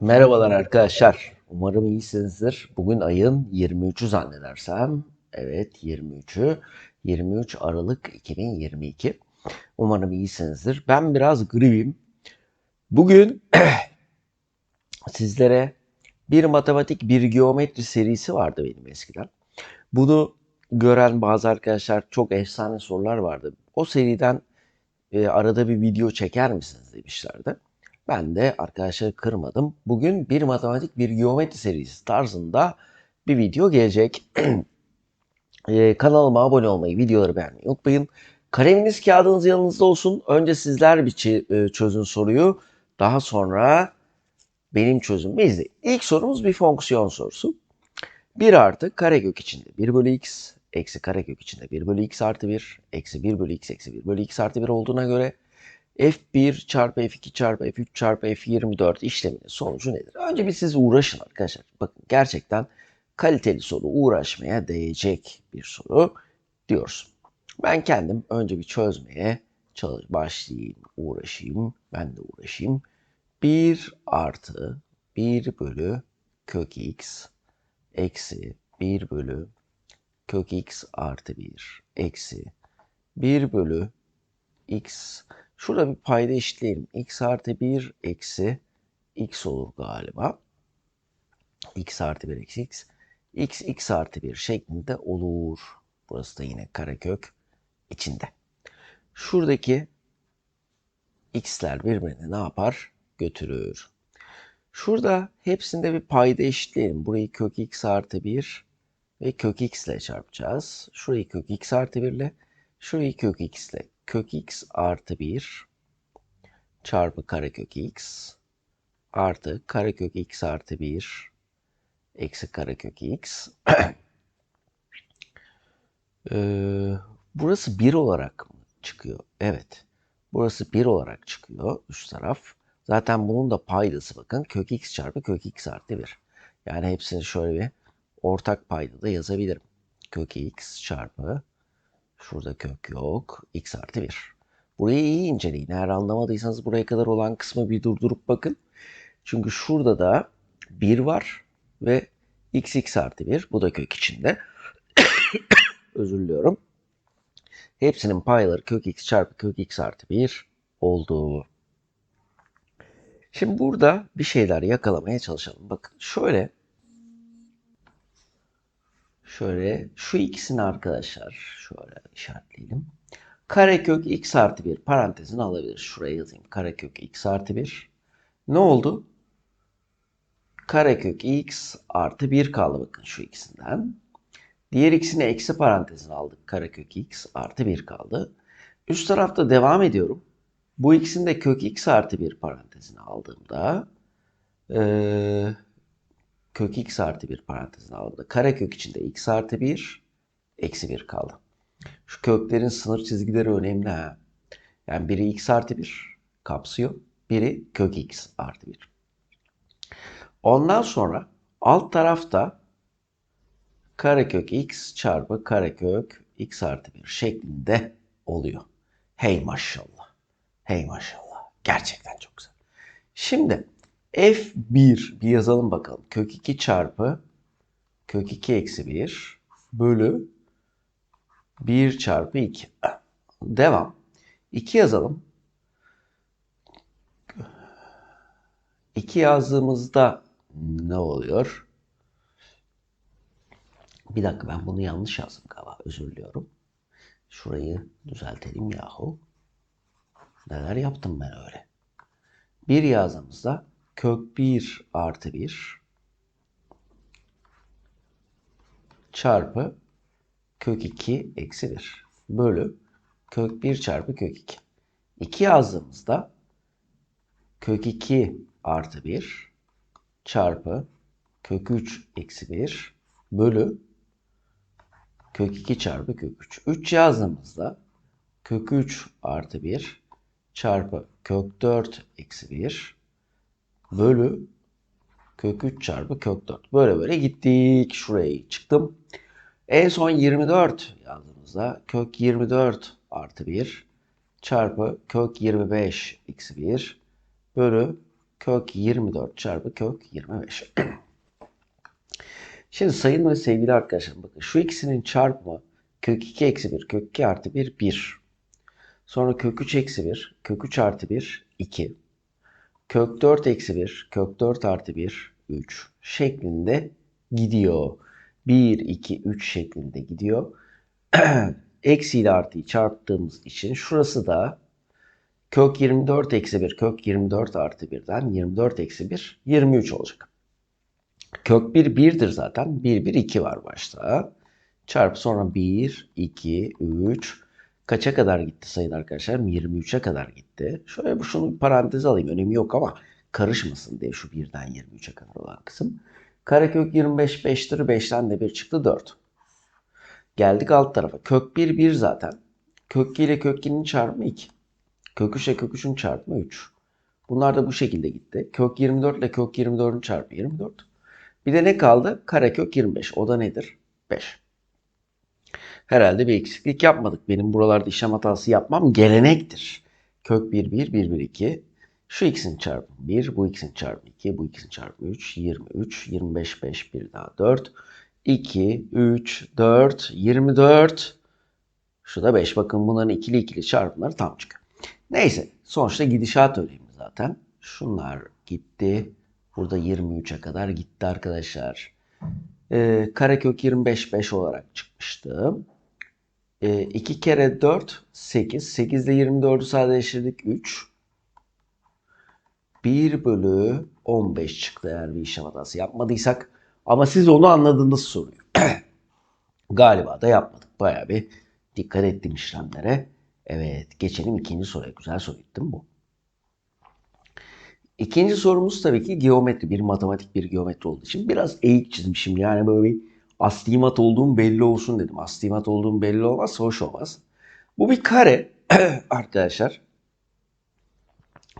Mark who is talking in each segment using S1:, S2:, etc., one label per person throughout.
S1: Merhabalar arkadaşlar. Umarım iyisinizdir. Bugün ayın 23'ü zannedersem. Evet 23'ü. 23 Aralık 2022. Umarım iyisinizdir. Ben biraz gribim. Bugün sizlere bir matematik bir geometri serisi vardı benim eskiden. Bunu gören bazı arkadaşlar çok efsane sorular vardı. O seriden e, arada bir video çeker misiniz demişlerdi. Ben de arkadaşları kırmadım. Bugün bir matematik bir geometri serisi tarzında bir video gelecek. ee, kanalıma abone olmayı, videoları beğenmeyi unutmayın. Kaleminiz, kağıdınız yanınızda olsun. Önce sizler bir e, çözün soruyu. Daha sonra benim çözümümü izleyin. İlk sorumuz bir fonksiyon sorusu. 1 artı karekök içinde 1 bölü x eksi karekök içinde 1 bölü x artı 1 eksi 1 bölü x eksi 1 bölü x artı 1 olduğuna göre F1 çarpı F2 çarpı F3 çarpı F24 işleminin sonucu nedir? Önce bir siz uğraşın arkadaşlar. Bakın gerçekten kaliteli soru uğraşmaya değecek bir soru diyoruz. Ben kendim önce bir çözmeye çalış başlayayım, uğraşayım. Ben de uğraşayım. 1 artı 1 bölü kök x eksi 1 bölü kök x artı 1 eksi 1 bölü x Şurada bir payda eşitleyelim. x artı 1 eksi x olur galiba. x artı 1 eksi x. x x artı 1 şeklinde olur. Burası da yine karekök içinde. Şuradaki x'ler birbirini ne yapar? Götürür. Şurada hepsinde bir payda eşitleyelim. Burayı kök x artı 1 ve kök x ile çarpacağız. Şurayı kök x artı 1 ile, şurayı kök x ile kök x artı 1 çarpı karekök x artı karekök x artı 1 eksi karekök x. ee, burası 1 olarak mı çıkıyor? Evet. Burası 1 olarak çıkıyor üst taraf. Zaten bunun da paydası bakın kök x çarpı kök x artı 1. Yani hepsini şöyle bir ortak payda da yazabilirim. Kök x çarpı Şurada kök yok. x artı 1. Burayı iyi inceleyin. Eğer anlamadıysanız buraya kadar olan kısmı bir durdurup bakın. Çünkü şurada da 1 var ve x x artı 1. Bu da kök içinde. Özür diliyorum. Hepsinin payları kök x çarpı kök x artı 1 oldu. Şimdi burada bir şeyler yakalamaya çalışalım. Bakın şöyle Şöyle şu ikisini arkadaşlar şöyle işaretleyelim. Karekök x artı 1 parantezini alabilir. Şuraya yazayım. Karekök x artı 1. Ne oldu? Karekök x artı 1 kaldı bakın şu ikisinden. Diğer ikisini eksi parantezine aldık. Karekök x artı 1 kaldı. Üst tarafta devam ediyorum. Bu ikisini de kök x artı 1 parantezine aldığımda ee, kök x artı 1 parantezine aldığımda karekök içinde x artı 1 eksi 1 kaldı. Şu köklerin sınır çizgileri önemli ha. Yani biri x artı 1 kapsıyor. Biri kök x artı 1. Ondan sonra alt tarafta karekök x çarpı karekök x artı 1 şeklinde oluyor. Hey maşallah. Hey maşallah. Gerçekten çok güzel. Şimdi F1 bir yazalım bakalım. Kök 2 çarpı kök 2 eksi 1 bölü 1 çarpı 2. Devam. 2 yazalım. 2 yazdığımızda ne oluyor? Bir dakika ben bunu yanlış yazdım galiba. Özür diliyorum. Şurayı düzeltelim yahu. Neler yaptım ben öyle. 1 yazdığımızda kök 1 artı 1 çarpı kök 2 eksi 1 bölü kök 1 çarpı kök 2. 2 yazdığımızda kök 2 artı 1 çarpı kök 3 eksi 1 bölü kök 2 çarpı kök 3. 3 yazdığımızda kök 3 artı 1 çarpı kök 4 eksi 1 bölü kök 3 çarpı kök 4. Böyle böyle gittik. Şuraya çıktım. En son 24 yazdığımızda kök 24 artı 1 çarpı kök 25 eksi 1 bölü kök 24 çarpı kök 25. Şimdi sayın ve sevgili arkadaşlar bakın şu ikisinin çarpımı kök 2 eksi 1 kök 2 artı 1 1. Sonra kök 3 eksi 1 kök 3 artı 1 2. Kök 4 eksi 1 kök 4 artı 1 3 şeklinde gidiyor. 1 2 3 şeklinde gidiyor. Eksi ile artıyı çarptığımız için şurası da kök 24 eksi 1 kök 24 artı 1'den 24 eksi 1 23 olacak. Kök 1 1'dir zaten. 1 1 2 var başta. Çarp sonra 1 2 3 kaça kadar gitti sayın arkadaşlar? 23'e kadar gitti. Şöyle bu şunu parantez alayım. Önemi yok ama karışmasın diye şu 1'den 23'e kadar olan kısım. Karekök 25 5'tir. 5'ten de 1 çıktı 4. Geldik alt tarafa. Kök 1 1 zaten. Kök 2 ile kök 2'nin çarpımı 2. Kök 3 ile kök 3'ün çarpımı 3. Bunlar da bu şekilde gitti. Kök 24 ile kök 24'ün çarpımı 24. Bir de ne kaldı? Karekök 25. O da nedir? 5. Herhalde bir eksiklik yapmadık. Benim buralarda işlem hatası yapmam gelenektir. Kök 1 1 1 1 2. Şu x'in çarpımı 1, bu x'in çarpımı 2, bu x'in çarpımı 3, 23, 25, 5, 1 daha 4, 2, 3, 4, 24. Şu da 5. Bakın bunların ikili ikili çarpımları tam çıkıyor. Neyse sonuçta gidişat öyleyim zaten. Şunlar gitti. Burada 23'e kadar gitti arkadaşlar. Ee, karekök 25 5 olarak çıkmıştı. Ee, 2 kere 4 8. 8 ile 24'ü sadeleştirdik 3. 1 bölü 15 çıktı eğer bir işlem hatası yapmadıysak. Ama siz onu anladınız soruyu. Galiba da yapmadık. Bayağı bir dikkat ettim işlemlere. Evet geçelim ikinci soruya. Güzel soru mi bu? İkinci sorumuz tabii ki geometri. Bir matematik bir geometri olduğu için biraz eğik çizmişim. Yani böyle bir astigmat olduğum belli olsun dedim. Astigmat olduğum belli olmazsa hoş olmaz. Bu bir kare arkadaşlar.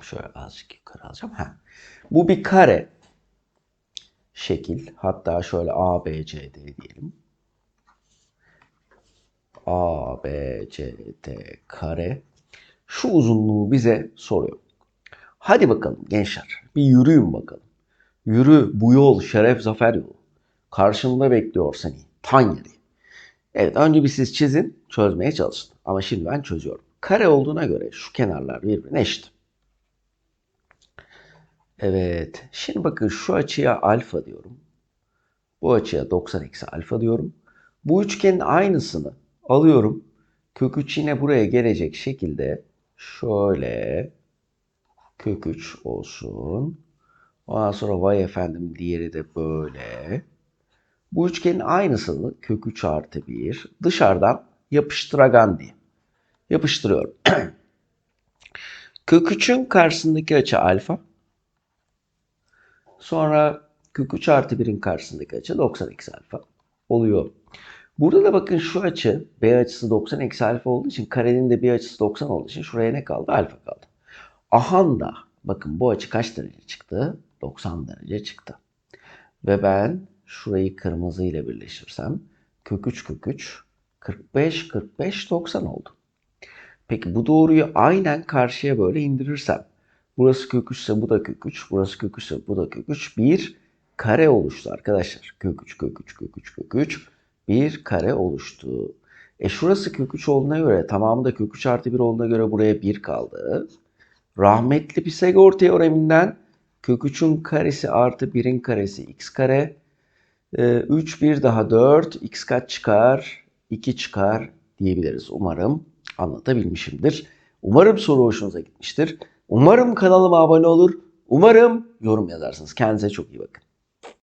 S1: Şöyle azıcık yukarı alacağım. Ha. Bu bir kare şekil. Hatta şöyle A, B, C, D diyelim. A, B, C, D kare. Şu uzunluğu bize soruyor. Hadi bakalım gençler. Bir yürüyün bakalım. Yürü bu yol şeref zafer yolu. Karşında bekliyor seni. Tan yeri. Evet önce bir siz çizin çözmeye çalışın. Ama şimdi ben çözüyorum. Kare olduğuna göre şu kenarlar birbirine eşit. Evet. Şimdi bakın şu açıya alfa diyorum. Bu açıya 90 eksi alfa diyorum. Bu üçgenin aynısını alıyorum. Kök 3 yine buraya gelecek şekilde şöyle kök 3 olsun. Ondan sonra vay efendim diğeri de böyle. Bu üçgenin aynısını kök 3 artı 1 dışarıdan yapıştıragan diye. Yapıştırıyorum. kök 3'ün karşısındaki açı alfa. Sonra kök 3 artı 1'in karşısındaki açı 90 eksi alfa oluyor. Burada da bakın şu açı B açısı 90 eksi alfa olduğu için karenin de bir açısı 90 olduğu için şuraya ne kaldı? Alfa kaldı. Ahan da bakın bu açı kaç derece çıktı? 90 derece çıktı. Ve ben şurayı kırmızı ile birleştirsem kök 3 kök 3 45 45 90 oldu. Peki bu doğruyu aynen karşıya böyle indirirsem burası kök 3 ise bu da kök 3, burası kök 3 ise bu da kök 3 bir kare oluştu arkadaşlar. Kök 3 kök 3 kök 3 kök 3 bir kare oluştu. E şurası kök 3 olduğuna göre tamamı da kök 3 artı 1 olduğuna göre buraya 1 kaldı. Rahmetli Pisagor teoreminden kök 3'ün karesi artı 1'in karesi x kare. E, 3 1 daha 4 x kaç çıkar? 2 çıkar diyebiliriz. Umarım anlatabilmişimdir. Umarım soru hoşunuza gitmiştir. Umarım kanalıma abone olur. Umarım yorum yazarsınız. Kendinize çok iyi bakın.